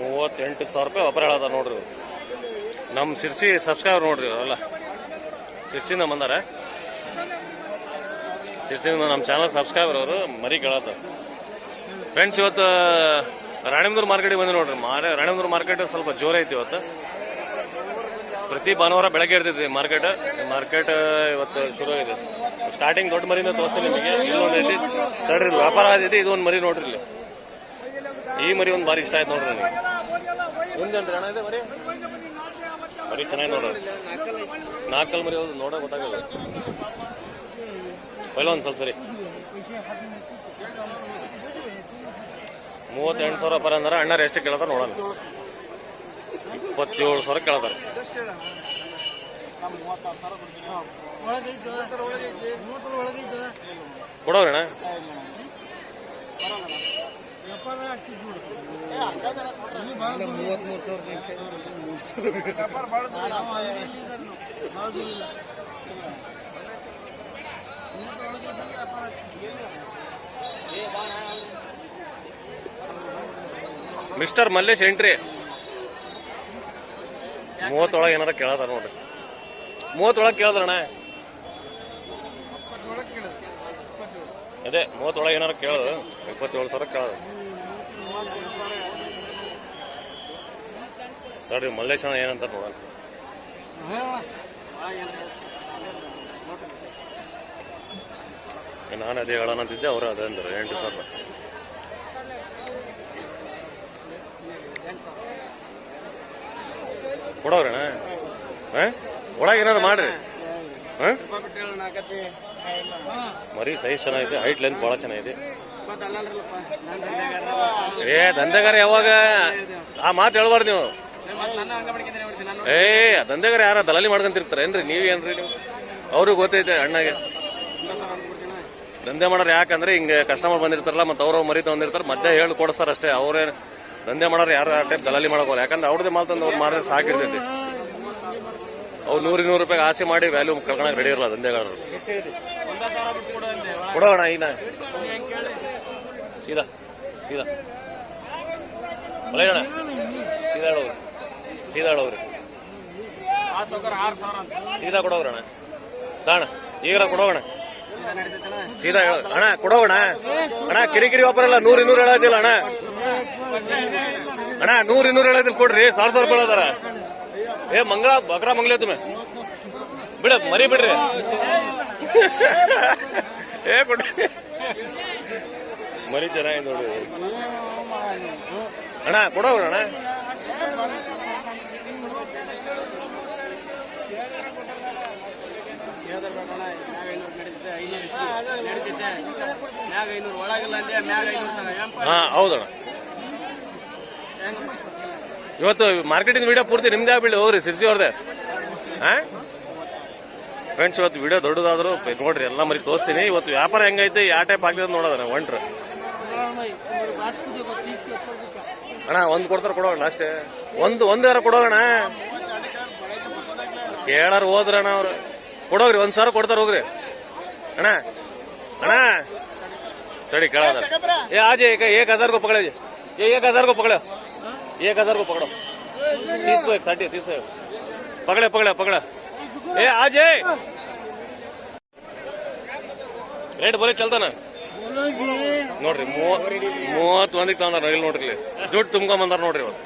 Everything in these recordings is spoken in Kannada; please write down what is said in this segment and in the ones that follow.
ಮೂವತ್ತೆಂಟು ಸಾವಿರ ರೂಪಾಯಿ ಒಬ್ಬರ ಹೇಳದ ನೋಡ್ರಿ ನಮ್ಮ ಸಿರ್ಸಿ ಸಬ್ಸ್ಕ್ರೈಬರ್ ನೋಡ್ರಿ ಅಲ್ಲ? ಶಿರ್ಸಿಂದ ಬಂದಾರ. ಶಿರ್ಸಿಂದ ನಮ್ಮ ಚಾನಲ್ ಸಬ್ಸ್ಕ್ರೈಬರ್ ಅವರು, ಮರಿ ಕೇಳತ್ತ ಫ್ರೆಂಡ್ಸ್ ಇವತ್ತು, ರಾಣಿಮಂದೂರು ಮಾರ್ಕೆಟಿಗೆ ಬಂದು ನೋಡ್ರಿ. ಮಾರೇ, ರಾಣಿಮಂದೂರು ಮಾರ್ಕೆಟ್ ಸ್ವಲ್ಪ ಜೋರ ಐತಿ ಇವತ್ತು. ಪ್ರತಿ ಭಾನುವಾರ ಬೆಳಗ್ಗೆ ಇರ್ತೈತಿ ಮಾರ್ಕೆಟ್ ಮಾರ್ಕೆಟ್ ಇವತ್ತು ಶುರು ಆಗಿದೆ. ಸ್ಟಾರ್ಟಿಂಗ್ ದೊಡ್ಡ ಮರಿಯಿಂದ ತೋರಿಸ್ತೀನಿ ನಿಮಗೆ. ಇಲ್ಲಿ ಐತಿ. ತಡ್ರಿ ವ್ಯಾಪಾರ ಆಗೈತಿ ಇದೊಂದು ಮರಿ ನೋಡ್ರಿ ಇಲ್ಲಿ. ಈ ಮರಿ ಒಂದು ಭಾರಿ ಇಷ್ಟ ಆಯ್ತು ನೋಡ್ರಿ ನನಗೆ. ಹಿಂದೇನ್ರಿ ಅಣ್ಣ ಇದೆ ಮರಿ? ಮರಿ ಚೆನ್ನಾಗಿ ನೋಡ್ರಿ ನಾಲ್ಕಲ್ ಮರಿ ಹೋದ್ ನೋಡೋ ಗೊತ್ತಾಗಲ್ಲ. ಪೈಲ ಒಂದು ಸ್ವಲ್ಪ ಸರಿ. ಮೂವತ್ತೆಂಟು ಸಾವಿರ ಪರ ಅಂದ್ರೆ ಅಣ್ಣರು ಎಷ್ಟು ಕೇಳ್ತಾರೆ ನೋಡೋಣ. ಇಪ್ಪತ್ತೇಳು ಸಾವಿರ ಕೇಳ್ತಾರ ಮೂವತ್ಮೂರು ಮಿಸ್ಟರ್ ಮಲ್ಲೇಶ್ ಎಂಟ್ರಿ. ಮೂವತ್ತೊಳಗೆ ಏನಾರ ಕೇಳದಾರ ನೋಡ್ರಿ. ಮೂವತ್ತೊಳಗೆ ಕೇಳಿದ್ರಣ್ಣ ಅದೇ ಮೂವತ್ತೊಳಗೆ ಏನಾರ ಕೇಳೋದು. ಇಪ್ಪತ್ತೇಳು ಸಾವಿರ ಕೇಳೋದು. ನೋಡ್ರಿ ಮಲ್ಲೇಶ್ ಅಣ್ಣ ಏನಂತ ನೋಡೋಣ. ನಾನು ಅದೇ ಹೇಳೋಣಂತಿದ್ದೆ ಅವರು ಅದೇ ಅಂದರು, ಎಂಟು ಸಾವಿರ ಕೊಡೋರಣ್ಣ ಹಾಂ? ಒಳಗೆ ಏನಾರು ಮಾಡ್ರಿ. ಹಾಂ? ಮರಿ ಸೈಜ್ ಚೆನ್ನಾಗಿದೆ ಹೈಟ್ ಲೆಂತ್ ಭಾಳ ಚೆನ್ನಾಗಿದೆ. ಏ, ದಂಧೆಗಾರ ಯಾವಾಗ? ಆ ಮಾತು ಹೇಳ್ಬಾರ್ದು ನೀವು. ಏ ದಂಧೆಗಾರ ಯಾರ ದಲಾಲಿ ಮಾಡ್ಕೊಂತಿರ್ತಾರೆ? ಏನ್ರಿ ನೀವೇನ್ರಿ ನೀವು? ಅವ್ರಿಗೆ ಗೊತ್ತೈತೆ ಅಣ್ಣಗೆ. ದಂಧೆ ಮಾಡೋರು ಯಾಕಂದ್ರೆ ಹಿಂಗೆ ಕಸ್ಟಮರ್ ಬಂದಿರ್ತಾರಲ್ಲ ಮತ್ತೆ ಅವ್ರವ್ ಮರಿ ತಂದಿರ್ತಾರೆ ಮಧ್ಯ ಹೇಳಿ ಕೊಡಿಸ್ತಾರ ಅಷ್ಟೇ. ಅವ್ರೇ ದಂಧೆ ಮಾಡೋರು ಯಾರು ಆ ಟೈಪ್ ದಲಾಲಿ ಮಾಡೋಕೋಲ್ಲ ಯಾಕಂದ್ರೆ ಅವ್ರದ್ದೇ ಮಾಲ್ ತಂದು ಅವ್ರು ಮಾರಿದ್ರೆ ಸಾಕಿರ್ತೈತಿ ಅವ್ರು ನೂರು ನೂರು ರೂಪಾಯಿ ಆಸೆ ಮಾಡಿ ವ್ಯಾಲ್ಯೂ ಕಳ್ಕೊಳಕ್ ರೆಡಿ ಇರಲ್ಲ ದಂಧೆಗಾರರು. ಕೊಡೋಣ ಈಗ ಸೀದಾ ಸೀದಾ. ಅಣ್ಣ ಸೀದಾ ಸೀದಾ ಹೇಳೋರು ಸೀದಾ ಕೊಡೋಗ್ರಣ ತಾಣ ಈಗ ಕೊಡೋಣ ಸೀದಾ ಹೇಳು. ಅಣ್ಣ ಕೊಡೋಣ ಅಣ್ಣ. ಕಿರಿಕಿರಿ ವ್ಯಾಪಾರಲ್ಲ ನೂರ್ ಇನ್ನೂರು ಹೇಳೋದಿಲ್ಲ ಅಣ್ಣ. ಅಣ್ಣ, ನೂರ್ ಇನ್ನೂರು ಹೇಳೋದಿಲ್ಲ ಕೊಡ್ರಿ ಸಾವಿರ ಸಾವಿರ ರೂಪಾಯಿ ಅದಾರ. ಏ, ಮಂಗಳ, ಬಕ್ರಾ ಮಂಗ್ಲ ತುಮೆ ಬಿಡ, ಮರಿ ಬಿಡ್ರಿ. ಏ, ಕೊಡ್ರಿ. ಮರಿ ಚೆನ್ನಾಗಿ ನೋಡಿ ಅಣ್ಣ ಕೊಡೋಣ ಅಣ್ಣ. ಹಾ, ಹೌದಣ್ಣ. ಇವತ್ತು ಮಾರ್ಕೆಟಿಂಗ್ ವಿಡಿಯೋ ಪೂರ್ತಿ ನಿಮ್ದೇ ಆಗ್ಬಿಡಿ ಹೋಗ್ರಿ, ಸಿರ್ಸಿ ಅವ್ರದೆ. ಫ್ರೆಂಡ್ಸ್ ಇವತ್ತು ವಿಡಿಯೋ ದೊಡ್ಡದಾದ್ರು ನೋಡ್ರಿ, ಎಲ್ಲ ಮರಿ ತೋರಿಸ್ತೀನಿ. ಇವತ್ತು ವ್ಯಾಪಾರ ಹೆಂಗೈತೆ, ಯಾವ ಟೈಪ್ ಆಗ್ತದೆ ನೋಡೋದಣ್ಣ ಒಂಟ್ರ ಅಣ್ಣ, ಒಂದು ಕೊಡ್ತಾರೆ ಕೊಡೋಣ ಅಷ್ಟೇ. ಒಂದು, ಒಂದೇ ಕೊಡೋಣ. ಕೇಳಾರ ಹೋದ್ರ ಅಣ್ಣ ಅವ್ರು. ಕೊಡೋಗ್ರಿ ಒಂದ್ ಸಾವಿರ ಕೊಡ್ತಾರ ಹೋಗ್ರಿ. ಅಣ್ಣ ಅಣ್ಣ. ತಡಿ ಕೇಳ ಏ ಆಜೆ ಏಕ ಏಕ್ ಹಜಾರ್ ಗು ಪಕಡ ಏ ಏಕ್ ಹಜಾರ್ ಕೊ ಪಕಡ ಏಕ್ ಹಜಾರ್ ಕೊ ಪಕಡೋ ತೀಸ್ಕೋ ಏಕ್ ಥರ್ಟಿ ತೀಸ್ಕೋ ಪಕಡ ಪಕಡ ಏ ಆಜೆ. ರೇಟ್ ಬರೀ ಚಲ್ತಾನ? ನೋಡ್ರಿ ಮೂವತ್ ಮೂವತ್ ಮಂದಿಗೆ ತಗೊಂಡಾರ ಇಲ್ಲಿ ನೋಡ್ರಿ ದುಡ್ಡು ತುಂಬ್ಕೊಂಡ್ ಬಂದಾರ ನೋಡ್ರಿ ಇವತ್ತು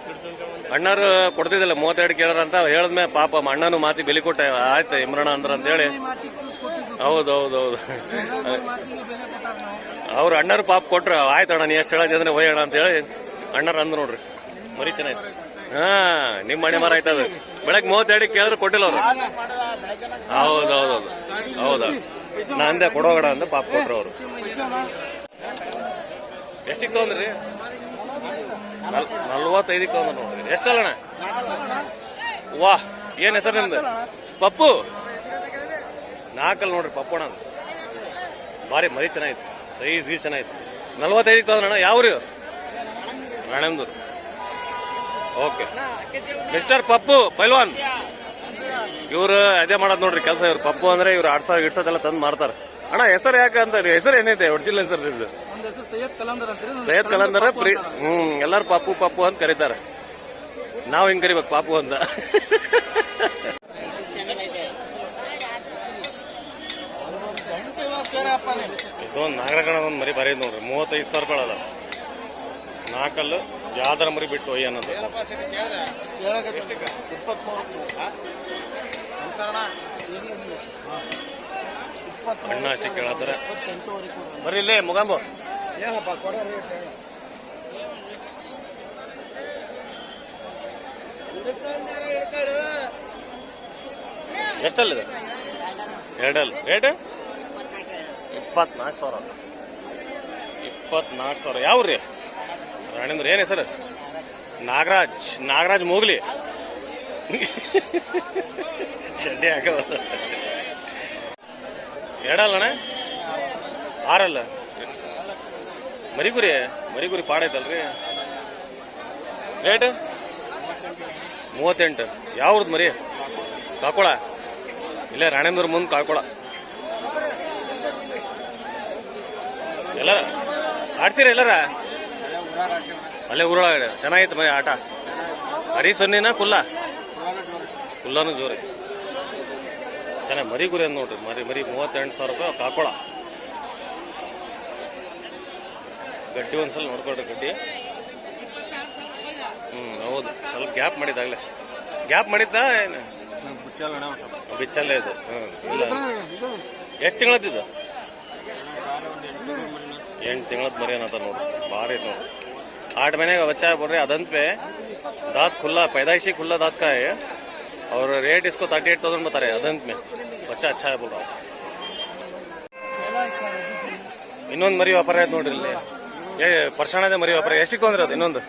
ಅಣ್ಣಾರು ಕೊಡ್ತಿದ್ದಿಲ್ಲ, ಮೂವತ್ತೆರಡು ಕೇಳಾರ ಅಂತ ಹೇಳದ್ಮೇ ಪಾಪ ಅಣ್ಣನು ಮಾತಿ ಬೆಲೆ ಕೊಟ್ಟ, ಆಯ್ತು ಇಮ್ರಣ ಅಂದ್ರ ಅಂತ ಹೇಳಿ. ಹೌದು ಹೌದು ಹೌದು ಅವ್ರ ಅಣ್ಣರು ಪಾಪ ಕೊಟ್ರು, ಆಯ್ತು ಅಣ್ಣ, ನೀ ಎಷ್ಟು ಹೇಳಿದ್ರೆ ಹೋಗ್ ಅಣ್ಣ ಅಂತ ಹೇಳಿ ಅಣ್ಣರು ಅಂದ್ ನೋಡ್ರಿ. ಮರಿ ಚೆನ್ನಾಯ್ತು. ಹಾ ನಿಮ್ಮ ಮನೆ ಮರ ಆಯ್ತದ. ಬೆಳಗ್ಗೆ ಮೂವತ್ತೆರಡು ಕೇಳಿದ್ರೆ ಕೊಟ್ಟಿಲ್ಲ ಅವ್ರು. ಹೌದು ಹೌದು? ಹೌದು ಹೌದಾ ನಾ ಅಂದೆ ಕೊಡೋಗಡ ಅಂತ ಪಾಪ ಕೊಟ್ರು ಅವರು. ಎಷ್ಟಿಗೆ ತಗೊಂಡ್ರಿ ನಲ್ವತ್ತೈದಕ್ಕೆ ಒಂದು ನೋಡ್ರಿ ಎಷ್ಟಲ್ಲಣ್ಣ? ವಾ, ಏನ್ ಹೆಸರು ನಿಮ್ದು? ಪಪ್ಪು? ನಾಲ್ಕಲ್ಲಿ ನೋಡ್ರಿ ಪಪ್ಪು ಅಣ್ಣ ಭಾರಿ ಮರಿ ಚೆನ್ನಾಗಿತ್ತು. ಸೈಜ್ ಗೀಸ್ ಚೆನ್ನಾಗಿತ್ತು. ನಲ್ವತ್ತೈದಕ್ಕೆ ಅಣ್ಣ ಯಾವ್ರಿ ರಾಣೆಂದೂರು. ಓಕೆ. ಮಿಸ್ಟರ್ ಪಪ್ಪು, ಪೈಲ್ವಾನ್. ಇವ್ರು ಅದೇ ಮಾಡೋದು ನೋಡ್ರಿ ಕೆಲಸ ಇವ್ರು. ಪಪ್ಪು ಅಂದ್ರೆ ಇವ್ರು ಆಡ್ಸೋ ಇಡ್ಸೋದೆಲ್ಲ ತಂದು ಮಾಡ್ತಾರೆ ಅಣ್ಣ, ಹೆಸರು ಯಾಕೆ ಅಂತ, ಹೆಸರು ಏನೈತೆ ಒರಿಜಿನಲ್ ಹೆಸರು ನಿಮ್ದು? ಸೈಯದ್ ಕಲಂದರ್ ಸೈಯದ್ ಕಲಂದರ ಪ್ರಿ ಹ್ಮ್ ಎಲ್ಲಾರು ಪಾಪು ಪಾಪು ಅಂತ ಕರೀತಾರೆ. ನಾವು ಹಿಂಗ್ ಕರಿಬೇಕು ಪಾಪು ಅಂತ? ಇದೊಂದು ನಾಗರಗಣ ಒಂದು ಮರಿ ಬರೀ ನೋಡ್ರಿ ಮೂವತ್ತೈದು ಸಾವಿರ ರೂಪಾಯಿ ಅದ ನಾಲ್ಕಲ್ಲು ಯಾವ್ದಾರ ಮರಿ ಬಿಟ್ಟು ಒಯ್ಯ ಅನ್ನೋದು. ಅಣ್ಣ ಅಷ್ಟೇ ಕೇಳತ್ತಾರ. ಬರೀ ಇಲ್ಲೇ ಮುಗಾಂಬು ಏನಪ್ಪ ಕೊಡೋ ರೇಟ್ ಹೇಳು. ಎಷ್ಟಲ್ಲಿದೆ ಎರಡಲ್ಲ. ರೇಟ್ ಇಪ್ಪತ್ನಾಲ್ಕು ಸಾವಿರ. ಇಪ್ಪತ್ನಾಲ್ಕು ಸಾವಿರ. ಯಾವ ರೀ ರಾಣಿಂದ್ರ ಏನೇ ಸರ್ ನಾಗರಾಜ್. ನಾಗರಾಜ್ ಮೋಗ್ಲಿ. ಚಡ್ಡಿ ಹಾಕೋದು. ಎರಡಲ್ಲಣ್ಣ ಆರಲ್ಲ? ಮರಿಗುರಿ ಮರಿಗುರಿ ಪಾಡೈತಲ್ರಿ ರೇಟ್? ಮೂವತ್ತೆಂಟು. ಯಾವ್ದು ಮರಿ? ಕಾಕೋಳ. ಇಲ್ಲೇ ರಾಣೇಂದ್ರ ಮುಂದೆ ಕಾಕೋಳ. ಎಲ್ಲ ಆಡ್ಸಿರ ಎಲ್ಲರ? ಅಲ್ಲೇ ಊರೊಳಗಡೆ. ಚೆನ್ನಾಗಿತ್ತು ಮರಿ ಆಟ. ಅರಿ ಸೊನ್ನಿನ ಕುಲ್ಲ? ಕುಲ್ಲನು ಜೋರಿ. ಚೆನ್ನಾಗಿ ಮರಿ ಗುರಿ ಅಂದ್ ನೋಡ್ರಿ. ಮರಿ ಮರಿ ಮೂವತ್ತೆಂಟು ಸಾವಿರ ರೂಪಾಯಿ ಕಾಕೋಳ. ಗಡ್ಡಿ ಒಂದ್ಸಲ ನೋಡ್ಕೊಳ್ರಿ ಗಡ್ಡಿ. ಹ್ಮ್, ಹೌದು. ಸ್ವಲ್ಪ ಗ್ಯಾಪ್ ಮಾಡಿದಾಗ್ಲೆ ಗ್ಯಾಪ್ ಮಾಡಿದ್ದಾ ಏನು? ಬಿಚ್ಚಲ್ಲೇ ಇದು. ಹ್ಞೂ ಇಲ್ಲ. ಎಷ್ಟು ತಿಂಗಳದ್ದಿದ್ದು ಎಂಟು ತಿಂಗಳದ ಮರಿ ಏನದ ನೋಡ್ರಿ ಭಾರಿ ನೋಡಿ. ಆಟ ಮನೆಗೆ ಬಚ್ಚಾ ಬರ್ರಿ ಅದಂತೆ ದಾತ್ ಖುಲ್ಲ ಪೈದಾಯಿಸಿ ಖುಲ್ಲ ದಾತ್ ಕಾಯಿ. ಅವ್ರ ರೇಟ್ ಇಸ್ಕೋ ತರ್ಟಿ ಏಟ್ ತೌಸಂಡ್ ಬರ್ತಾರೆ ಅದಂತ ಮೇ ಬಚ್ಚಾ ಅಚ್ಚಾ ಇನ್ನೊಂದು ಮರಿ ವ್ಯಾಪಾರ ಆಯ್ತು ನೋಡ್ರಿ ಇಲ್ಲಿ. ಏ ಅದೇ ಮರಿ ವ್ಯಾಪಾರ ಎಷ್ಟಿಕ್ ತೊಂದ್ರೆ ಅದು ಇನ್ನೊಂದು?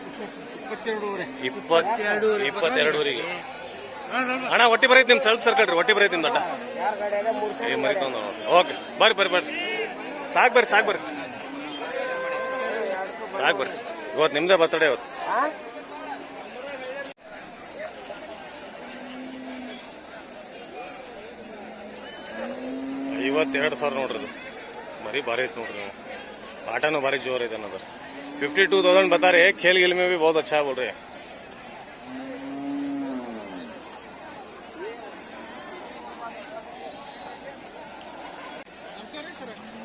ಇಪ್ಪತ್ತೆರಡು. ಇಪ್ಪತ್ ಇಪ್ಪತ್ತೆರಡುವರೆಗೆ ಅಣ್ಣ ಒಟ್ಟಿ ಬರೈತಿ ನಿಮ್ ಸ್ವಲ್ಪ ಸರ್ಕಲ್ರಿ ಒಟ್ಟಿ ಬರೈತಿ ದೊಡ್ಡ. ಏ ಮರಿ ತೊಂದ ಓಕೆ ಬರ್ರಿ ಬರ್ರಿ ಬರ್ರಿ. ಸಾಕ್ ಬರ್ರಿ ಸಾಕ್ ಬರ್ರಿ. ಸಾಕ್ ಬರ್ರಿ. ಇವತ್ತು ನಿಮ್ದೇ ಬರ್ತಡೇ ಇವತ್ತು. ಐವತ್ತೆರಡು ಸಾವಿರ ನೋಡ್ರಿ ಮರಿ ಬಾರಿ ಐತಿ ನೋಡ್ರಿ. ನೀವು ಆಟನೂ ಭಾರಿ ಜೋರ್ ಐತೆ ಅನ್ನೋದು ಫಿಫ್ಟಿ ಟೂ ತೌಸಂಡ್ ಬತಾರೆ खेल गिल में भी बहुत अच्छा है बोल रहे हैं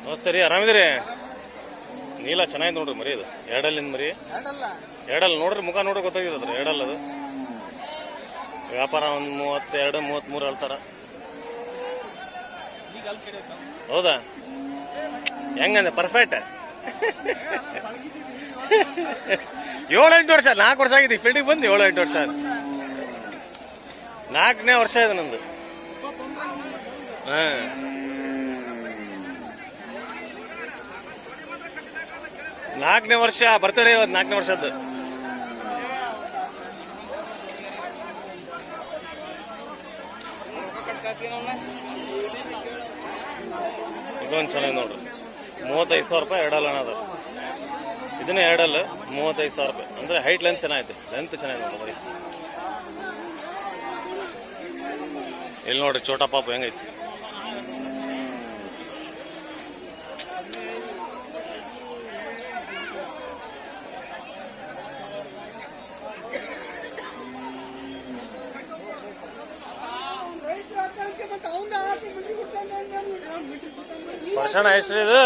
ನಮಸ್ತೆ ರೀ ಆರಾಮಿದ್ದೀರಿ ನೀಲ ಚೆನ್ನಾಗಿ ನೋಡ್ರಿ ಮರಿ ಇದು ಎರಡಲ್ಲಿಂದ ಮರಿ ಎರಡಲ್ಲ ಎರಡಲ್ಲ ನೋಡ್ರಿ ಮುಖ ನೋಡ್ರಿ ಗೊತ್ತಾಗಿರ್ತದ್ರಿ ಎರಡಲ್ಲ ಅದು ವ್ಯಾಪಾರ ಒಂದು ಮೂವತ್ತೆರಡು ಮೂವತ್ತ್ಮೂರು ಹೇಳ್ತಾರ ಈಗ ಅಲ್ಲಿ ಕಡೆ ಐತಾ? ಹೌದಾ ಹೆಂಗಂದೆ ಪರ್ಫೆಕ್ಟ್ ಏಳು ಎಂಟು ವರ್ಷ, ನಾಲ್ಕು ವರ್ಷ ಆಗಿದೆ ಫೀಲ್ಡಿಗೆ ಬಂದು ಏಳು ಎಂಟು ವರ್ಷ. ಆಯ್ತು ನಾಲ್ಕನೇ ವರ್ಷ ಇದೆ ನಂದು. ಹಾಂ ನಾಲ್ಕನೇ ವರ್ಷ ಬರ್ತಾರೆ ಇವತ್ತು ನಾಲ್ಕನೇ ವರ್ಷದ್ದು. ಇದೊಂದು ಚೆನ್ನಾಗಿ ನೋಡ್ರಿ ಮೂವತ್ತೈದು ಸಾವಿರ ರೂಪಾಯಿ ಎರಡಲ್ಲ ಅನ್ನೋದು ಇದನ್ನೇ ಎರಡಲ್ಲ, ಮೂವತ್ತೈದು ಸಾವಿರ ರೂಪಾಯಿ. ಅಂದ್ರೆ ಹೈಟ್ ಲೆಂತ್ ಚೆನ್ನಾಗೈತೆ ಲೆಂತ್ ಚೆನ್ನಾಗಿ ನೋಡಿ ಇಲ್ಲಿ ನೋಡ್ರಿ ಚೋಟಾ ಪಾಪು ಹೆಂಗೈತಿ. ವರ್ಷಣ ಎಷ್ಟು ಇದು.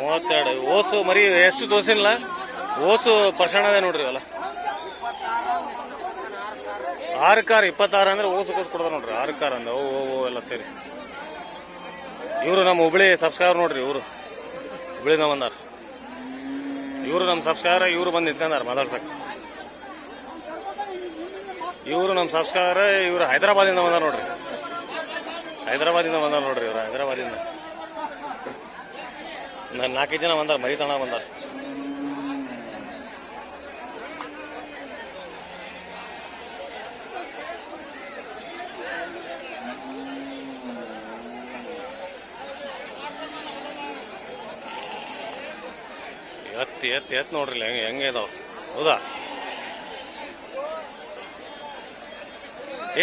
ಮೂವತ್ತೆರಡು. ಓಸು ಮರಿ ಎಷ್ಟು ತೋರಿಸಿಲ್ಲ. ಓಸು ಪರ್ಸಣದೇ ನೋಡ್ರಿ ಅಲ್ಲ ಆರು ಕಾರ್ ಇಪ್ಪತ್ತಾರು ಅಂದ್ರೆ ಓಸು ಕೊಟ್ಟು ಕೊಡ್ತಾರೆ ನೋಡ್ರಿ. ಆರು ಕಾರ್ ಅಂದ ಓ ಓ, ಎಲ್ಲ ಸೇರಿ. ಇವರು ನಮ್ಮ ಹುಬ್ಳಿ ಸಬ್ಸ್ಕ್ರೈಬರ್ ನೋಡ್ರಿ ಇವರು. ಹುಬ್ಳಿನ ಬಂದಾರ. ಇವರು ನಮ್ಮ ಸಬ್ಸ್ಕ್ರೈಬರ್ ಇವರು ಬಂದು ನಿಂತ್ಕೊಂಡಾರ ಮಾತಾಡ್ಸಕ್. ಇವರು ನಮ್ಮ ಸಬ್ಸ್ಕ್ರೈಬರ್ ಇವರು ಹೈದರಾಬಾದಿಂದ ಬಂದಾರ ನೋಡ್ರಿ. ಹೈದರಾಬಾದಿಂದ ಬಂದಾರ ನೋಡ್ರಿ ಇವ್ರು, ಹೈದರಾಬಾದಿಂದ. ನಾನು ನಾಲ್ಕೈದು ಜನ ಬಂದಾರ ಮರಿತಣ ಬಂದಾರ. ಎತ್ತಿ ಎತ್ತಿ ಎತ್ ನೋಡ್ರಿ ಹೆಂಗ, ಹೆಂಗೆ ಹೆಂಗೆ ಇದಾವ. ಹೌದಾ?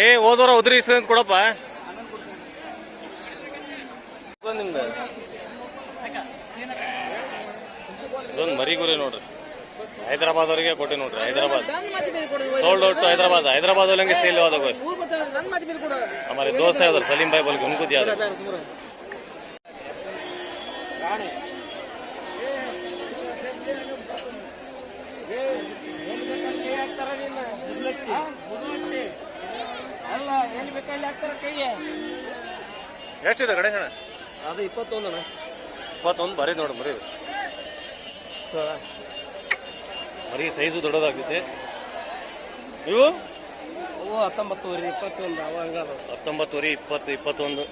ಏ ಓದೋರ ಉದ್ರಿ ಇಸ್ಕೊಂಡ್ ಕೊಡಪ್ಪ. ಇಲ್ಲೊಂದು ಮರಿಗುರಿ ನೋಡ್ರಿ. ಹೈದರಾಬಾದ್ ಅವರಿಗೆ ಕೊಟ್ಟಿ ನೋಡ್ರಿ Hyderabad. Sold out Hyderabad. Hyderabad ಅವರಿಗೆ ಸೇಲ್ ಹೋದಾಗ ನಮ್ಮಲ್ಲಿ ದೋಸ್ತ ಯಾವ್ದಾರ ಸಲೀಂ ಬಾಯ್ ಬಲ್ಗೆ ಹುನ್ಕುತಿ ಯಾವ್ದು? ಎಷ್ಟಿದೆ ಕಡೆ ಅದು ಇಪ್ಪತ್ತೊಂದಣ್ಣ ಇಪ್ಪತ್ತೊಂದು ಬರೀ ನೋಡಿ ಮರಿ. ಮರಿ ಸೈಜು ದೊಡ್ಡದಾಗುತ್ತೆ ಇವು ಅವು ಹತ್ತೊಂಬತ್ತುವರೆ ಇಪ್ಪತ್ತೊಂದು ಅವ ಹಂಗದ ಹತ್ತೊಂಬತ್ತುವರೆ ಇಪ್ಪತ್ತು ಇಪ್ಪತ್ತೊಂದು.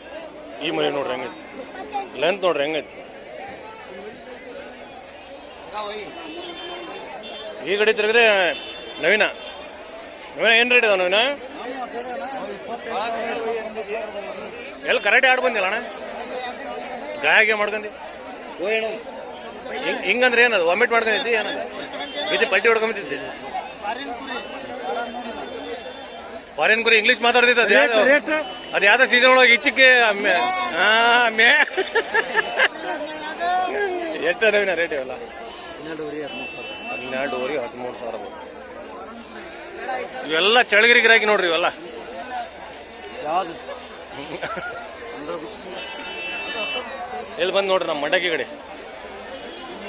ಈ ಮರಿ ನೋಡ್ರಿ ಹೆಂಗೈತಿ? ಲೆಂತ್ ನೋಡ್ರಿ ಹೆಂಗೈತಿ? ಈ ಗಡಿ ತಿರುಗಿದ್ರೆ ನವೀನ. ನವೀನ ಏನು ರೇಟ್ ಇದಾವ ನವೀನ? ಎಲ್ಲಿ ಕರೆಕ್ಟ್ ಆಡ್ ಬಂದಿಲ್ಲ ಅಣ್ಣ? ಗಾಯಗೆ ಮಾಡ್ಕೊಂಡಿ. ಹಿಂಗ್ ಹಿಂಗಂದ್ರೆ ಏನದು? ವಾಮಿಟ್ ಮಾಡ್ಕೊಂಡಿದ್ದಿ ಏನದು? ಬಿದ್ದಿ ಪಲ್ಟಿ ಹೊಡ್ಕೊಂಬಿದ್ದಿ ಫಾರಿನ್ ಕುರಿ ಇಂಗ್ಲಿಷ್ ಮಾತಾಡ್ತಿದ್ದ ಅದು ಯಾವ್ದು? ಅದು ಯಾವ್ದೋ ಸೀಸನ್ ಒಳಗೆ ಇಚ್ಚಿಕ್ಕೆ ಮೇ ಎಷ್ಟು ನವೀನ ರೇಟ್ ಇವೆಲ್ಲ? ಹನ್ನೆರಡುವರೆ ಹದಿಮೂರು ಸಾವಿರ. ಇವೆಲ್ಲ ಚಳಗಿರಿ ಗಿರಾಕಿ ನೋಡ್ರಿ ಇವೆಲ್ಲ. ಎಲ್ಲಿ ಬಂದು ನೋಡ್ರಿ ನಮ್ಮ ಮಂಡಕ್ಕಿ ಕಡೆ?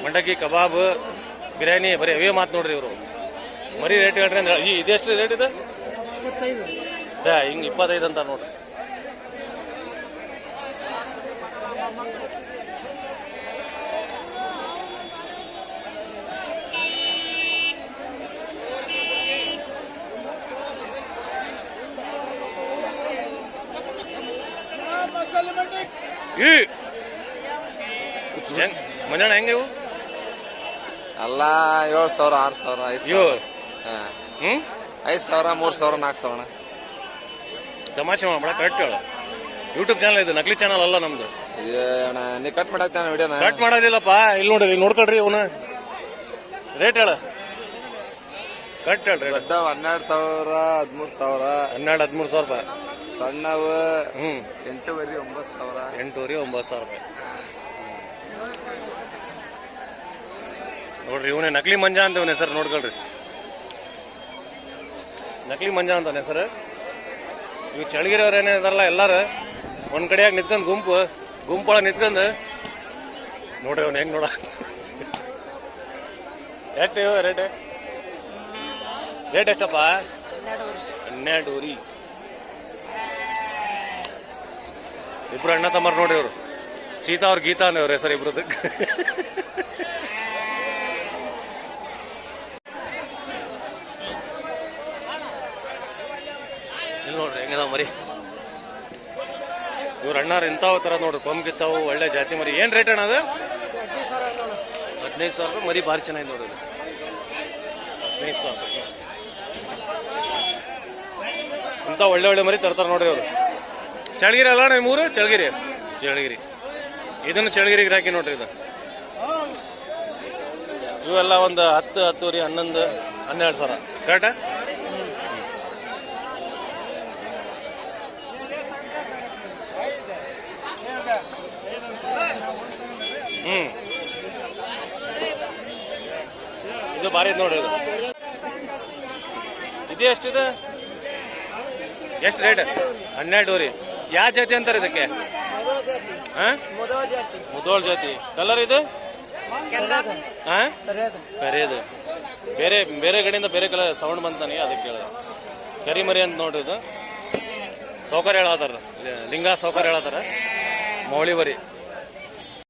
ಮಂಡಕ್ಕಿ ಕಬಾಬ್ ಬಿರಿಯಾನಿ ಬರೀ ಅವೇ ಮಾತು ನೋಡ್ರಿ ಇವರು. ಮರಿ ರೇಟ್ ಹೇಳ್ರಿ ಅಂದ್ರೆ ಈ ಇದೆಷ್ಟು ರೇಟ್ ಇದೆ? ಹಿಂಗ್ ಇಪ್ಪತ್ತೈದು ಅಂತ ನೋಡ್ರಿ. ಈ ಹೆಂಗ್ ಮಂಜಣ್ಣ ಹೆಂಗೆ ಇವು? ಅಲ್ಲ ಏಳು ಸಾವಿರ ಆರು ಸಾವಿರ ಐದು ಸಾವಿರ. ಹಾ. ಹ್ಮ್? ಐದು ಸಾವಿರ ಮೂರು ಸಾವಿರ ನಾಲ್ಕು ಸಾವಿರ ತಮಾಷೆ ಮಾಡಬೇಡ ಕರೆಕ್ಟ್ ಹೇಳು. ಯೂಟ್ಯೂಬ್ ಚಾನಲ್ ಇದು ನಕಲಿ ಚಾನಲ್ ಅಲ್ಲ ನಮ್ದು. ಅಣ್ಣ ನೀ ಕಟ್ ಮಾಡಾಕ್ತಾನೆ ವಿಡಿಯೋನ? ಕಟ್ ಮಾಡೋದಿಲ್ಲಪ್ಪ ಇಲ್ಲಿ ನೋಡ್ರಿ ಇಲ್ಲಿ ನೋಡ್ಕೊಳ್ರಿ ಇವನು. ರೇಟ್ ಹೇಳ. ಕಟ್ ಹೇಳ್ರಿ ದೊಡ್ಡ ಹನ್ನೆರಡು ಸಾವಿರ ಹದಿಮೂರು ಸಾವಿರ. ಹನ್ನೆರಡು ಹದಿಮೂರು ಸಾವಿರ ರೂಪಾಯಿ. ಸಣ್ಣವು ಹ್ಞೂ ಎಂಟೂವರೆ ಒಂಬತ್ತು ಸಾವಿರ. ಎಂಟೂವರೆ ಒಂಬತ್ತು ಸಾವಿರ ರೂಪಾಯಿ. ನೋಡ್ರಿ, ಇವನೇ ನಕಲಿ ಮಂಜ ಅಂತ ಇವನ ಹೆಸರು ನೋಡ್ಕೊಳ್ರಿ. ನಕಲಿ ಮಂಜ ಅಂತ ಹೆಸರು. ಇವ್ ಚಳಿಗಿರೋರು ಏನೇ ಇದಾರಲ್ಲ ಎಲ್ಲಾರು, ಒಂದ್ ಕಡೆಯಾಗಿ ನಿಂತ್ಕೊಂಡ್ ಗುಂಪು ಗುಂಪೊಳಗೆ ನಿಂತ್ಕೊಂಡ್, ನೋಡ್ರಿ ಅವ್ನು ಹೆಂಗ್ ನೋಡ. ಇವ ರೇಟ್ ರೇಟ್ ಎಷ್ಟಪ್ಪ? ಹನ್ನೆರಡೂರಿ ಇಬ್ರು ಅಣ್ಣ ತಮ್ಮರು ನೋಡ್ರಿ ಅವ್ರು ಸೀತಾ ಅವ್ರ ಗೀತಾ ಅನ್ನೋರು ಹೆಸರು ಇಬ್ರದ್ದು. ಇಲ್ಲಿ ನೋಡ್ರಿ ಹೆಂಗದ ಮರಿ? ಇವ್ರ ಅಣ್ಣಾರು ಇಂಥವು ತರ ನೋಡ್ರಿ ಕೊಂಬಿತ್ತಾವು ಒಳ್ಳೆ ಜಾತಿ ಮರಿ. ಏನ್ ರೇಟ್ ಅಣ್ಣ ಅದು? ಹದಿನೈದು ಸಾವಿರ ರೂಪಾಯಿ ಮರಿ ಭಾರಿ ಚೆನ್ನಾಗಿ ನೋಡೋದು. ಹದಿನೈದು ಸಾವಿರ ರೂಪಾಯಿ. ಇಂಥ ಒಳ್ಳೆ ಒಳ್ಳೆ ಮರಿ ತರ್ತಾರೆ ನೋಡ್ರಿ ಅವರು. ಚಳಗಿರಿ ಅಲ್ಲ ನಿಮ್ಮೂರು ಚಳಗಿರಿ ಚಳಗಿರಿ ಇದನ್ನು ಚಳಗಿರಿಗೆ ಹಾಕಿ ನೋಡ್ರಿ ಇದು. ಇವೆಲ್ಲ ಒಂದು ಹತ್ತು, ಹತ್ತುವರಿ, ಹನ್ನೊಂದು, ಹನ್ನೆರಡು ಸಾವಿರ. ಕರೆಕ್ಟಾ ಇದು ಭಾರಿ ನೋಡ್ರಿ ಇದು. ಇದು ಎಷ್ಟಿದೆ? ಎಷ್ಟು ರೇಟ್ ಹನ್ನೆರಡು ರೀ ಯಾವ ಜಾತಿ ಅಂತಾರೆ ಇದಕ್ಕೆ? ಮುದೋಳ್ ಜಾತಿ. ಕಲರ್ ಇದು? ಕರಿದು ಬೇರೆ ಬೇರೆ ಕಡೆಯಿಂದ ಬೇರೆ ಕಲರ್ ಸೌಂಡ್ ಬಂತಾನೆ ಅದಕ್ಕೆ ಹೇಳೋದು ಕರಿ ಮರಿ ಅಂತ ನೋಡ್ರಿ ಇದು. ಸೌಕರ್ಯ ಹೇಳತ್ತಾರ ಲಿಂಗ ಸೌಕರ್ಯ ಹೇಳತ್ತಾರ ಮೌಳಿ ಮರಿ.